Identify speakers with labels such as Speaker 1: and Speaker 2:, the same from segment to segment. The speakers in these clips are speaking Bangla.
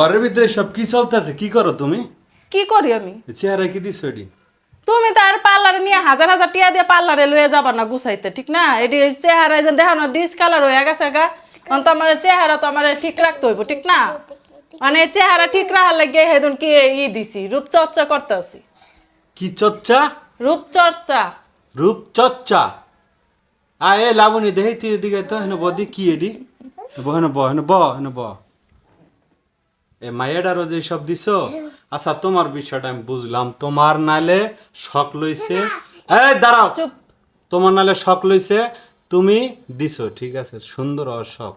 Speaker 1: ঘরের ভিতরে সব কি চলতেছে? কি করো তুমি?
Speaker 2: কি করি আমি?
Speaker 1: চেহারা কি দিছো এটি?
Speaker 2: তুমি তো আর পার্লারে নিয়ে হাজার হাজার টিয়া দিয়ে পার্লারে লয়ে যাবা না গুছাইতে ঠিক না? এটি চেহারা যে দেখো না ডিস কালার হয়ে গেছে গা। কারণ তো আমার চেহারা তো আমার ঠিক রাখতে হইব ঠিক না? মানে চেহারা ঠিক রাখার লাগে হেদুন কি ই দিছি রূপচর্চা করতে আছি।
Speaker 1: কি চর্চা?
Speaker 2: রূপচর্চা।
Speaker 1: রূপচর্চা? আ এ লাবণী দেহি তুই এদিকে তো হেন বদি কি এডি হেন ব হেন ব হেন ব এ মায়েডারও যে সব দিছো? আচ্ছা তোমার বিষয়টা আমি বুঝলাম। তোমার নালে শখ লইছে। এই দাঁড়াও।
Speaker 2: চুপ।
Speaker 1: তোমার নালে শখ লইছে তুমি দিছো ঠিক আছে? সুন্দর ওর শখ।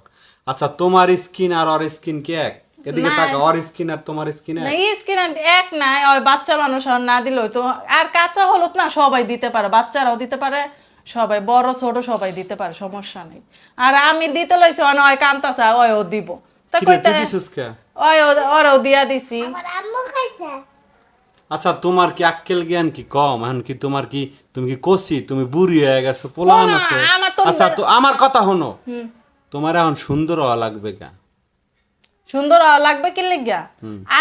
Speaker 1: আচ্ছা তোমার স্কিন আর ওর স্কিন কি এক? এদিকে তাকা ওর স্কিন আর তোমার স্কিন
Speaker 2: না স্কিন এক নাই ওই বাচ্চা মানুষ আর না দিলেও তো আর কাঁচা হলুদ না সবাই দিতে পারে বাচ্চারাও দিতে পারে সবাই বড় ছোট সবাই দিতে পারে সমস্যা নেই। আর আমি দিতে লইছি অন ওই কান্তাসা ওই ও দিব। তা কইতে? ওই ওরাও দিয়া দিছি
Speaker 1: আচ্ছা তোমার কি আক্কেল জ্ঞান কি কম? এখন কি তোমার কি তুমি কি কষি? তুমি বুড়ি হয়ে গেছো পোলান আছে আচ্ছা তো আমার কথা হনো তোমার এখন সুন্দর হওয়া লাগবে গা
Speaker 2: সুন্দর হওয়া লাগবে কি লিগা?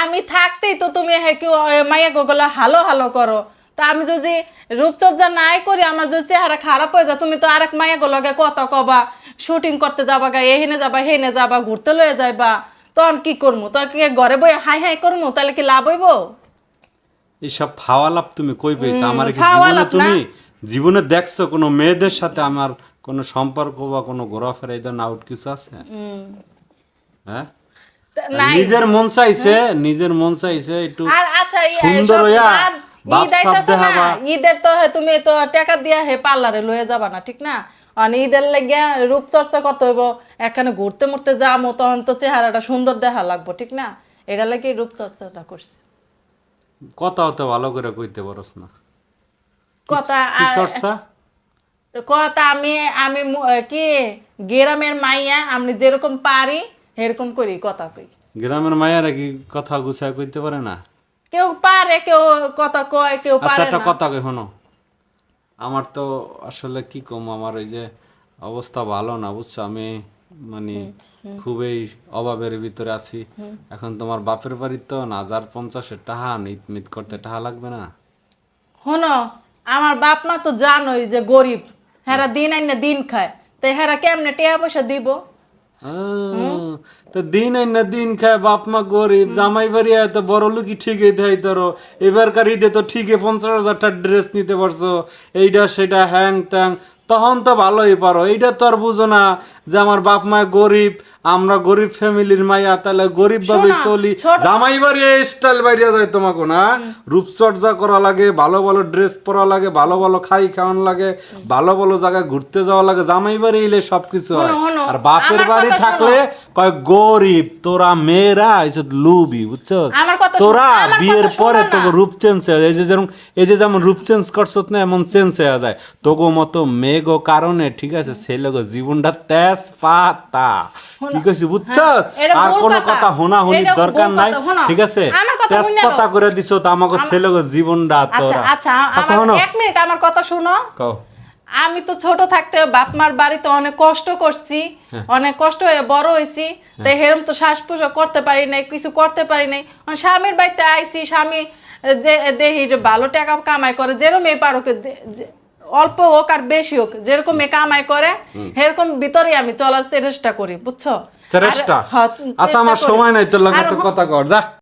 Speaker 2: আমি থাকতেই তো তুমি হে কি মাইয়া গোগলা হালো হালো করো। তা আমি যদি রূপচর্চা নাই করি আমার যদি চেহারা খারাপ হয়ে যায় তুমি তো আরেক মাইয়া গোলকে কথা কবা। শুটিং করতে যাবা গা এহেনে যাবা হেনে যাবা ঘুরতে লয়ে যাইবা। তখন কি করমু? তো কি ঘরে বই হাই হাই করমু? তাহলে কি লাভ হইব?
Speaker 1: এইসব ফাওয়া লাভ তুমি কই পেয়েছ? আমার কি জীবনে তুমি জীবনে দেখছ কোনো মেয়েদের সাথে আমার কোনো সম্পর্ক বা কোনো ঘোরাফেরা এই ধরনের আউট কিছু আছে? হ্যাঁ? নিজের মন চাইছে নিজের মন চাইছে একটু
Speaker 2: আচ্ছা
Speaker 1: সুন্দর হইয়া
Speaker 2: ঈদের তো তুমি তো টাকা দিয়া হে পার্লারে লয়ে যাবা না ঠিক না? আর ঈদের লেগে রূপচর্চা করতে হইব এখানে ঘুরতে মুরতে যাব তখন তো চেহারাটা সুন্দর দেখা লাগবো ঠিক না? এটা লাগে রূপচর্চাটা করছি।
Speaker 1: কথা হতে ভালো করে কইতে পারস না।
Speaker 2: কথা
Speaker 1: চর্চা?
Speaker 2: কথা আমি আমি কি গ্রামের মাইয়া আমি যেরকম পারি এরকম করি কথা কই।
Speaker 1: গ্রামের মায়েরা কি কথা গুছায় কইতে পারে না?
Speaker 2: কেউ পারে কেউ কথা কয় কেউ
Speaker 1: আচ্ছা
Speaker 2: পারে না।
Speaker 1: কথা কই শোনো। আমার তো আসলে কি কম আমার ওই যে অবস্থা ভালো না বুঝছ? আমি মানে খুবই অভাবের ভিতরে আছি। এখন তোমার বাপের বাড়ির তো না হাজার পঞ্চাশের টাহা নিত মিত করতে টাহা লাগবে না?
Speaker 2: শোনো আমার বাপ মা তো জানোই যে গরিব। হেরা দিন আইনা দিন খায়। তো হেরা কেমনে টিয়া পয়সা দিব?
Speaker 1: তো দিন আই না দিন খায় বাপ মা গরিব জামাই বাড়ি আয় তো বড় লোকই ঠিকই দেয় ধরো। এবারকার ঈদে তো ঠিকই পঞ্চাশ হাজার টাকা ড্রেস নিতে পারছ। এইটা সেটা হ্যাং ত্যাং তখন তো ভালোই পারো। এইটা তো আর বুঝো না যে আমার বাপ মা গরিব আমরা গরিব ফ্যামিলির মাইয়া তাহলে গরিব ভাবে চলি। জামাই বাড়ি স্টাইল বাইরে যায় তোমাকে না? রূপচর্চা করা লাগে ভালো ভালো ড্রেস পরা লাগে ভালো ভালো খাই খাওয়ান লাগে ভালো ভালো জায়গায় ঘুরতে যাওয়া লাগে। জামাই বাড়ি এলে সবকিছু হয়। আর বাপের বাড়ি থাকলে কয় গরিব তোরা মেয়েরা এইসব লুবি বুঝছ? তোরা বিয়ের পরে তোকে রূপ চেঞ্জ হয়ে যায়। এই যে যেরকম এই যে যেমন রূপ চেঞ্জ করছ না এমন চেঞ্জ হয়ে যায়। তোকে মতো মেঘো কারণে ঠিক আছে ছেলে গো জীবনটা তেজ পাতা কি কইছি বুঝছস? আর কোনো
Speaker 2: কথা।
Speaker 1: হোনা হুনি দরকার নাই ঠিক আছে?
Speaker 2: আমার কথা
Speaker 1: করে দিছো তো আমাকে ছেলে গো জীবনটা
Speaker 2: আচ্ছা
Speaker 1: তোরা।
Speaker 2: আচ্ছা
Speaker 1: আচ্ছা
Speaker 2: এক মিনিট আমার কথা শুনো।
Speaker 1: কও।
Speaker 2: আমি তো ছোট থাকতে বাপ মার বাড়িতে অনেক কষ্ট করছি
Speaker 1: হ্যাঁ।
Speaker 2: অনেক কষ্ট হয়ে বড় হয়েছি তাই হেরম তো শ্বাস করতে পারি নাই কিছু করতে পারি নাই। স্বামীর বাড়িতে আইছি স্বামী যে দেহি ভালো টাকা কামাই করে যেরম এই পারুক অল্প হোক আর বেশি হোক যেরকম এ কামাই করে সেরকম ভিতরে আমি চলার চেষ্টা করি বুঝছ?
Speaker 1: চেষ্টা?
Speaker 2: হ্যাঁ,
Speaker 1: আচ্ছা আমার সময় নাই তোর লাগে কথা কর যা।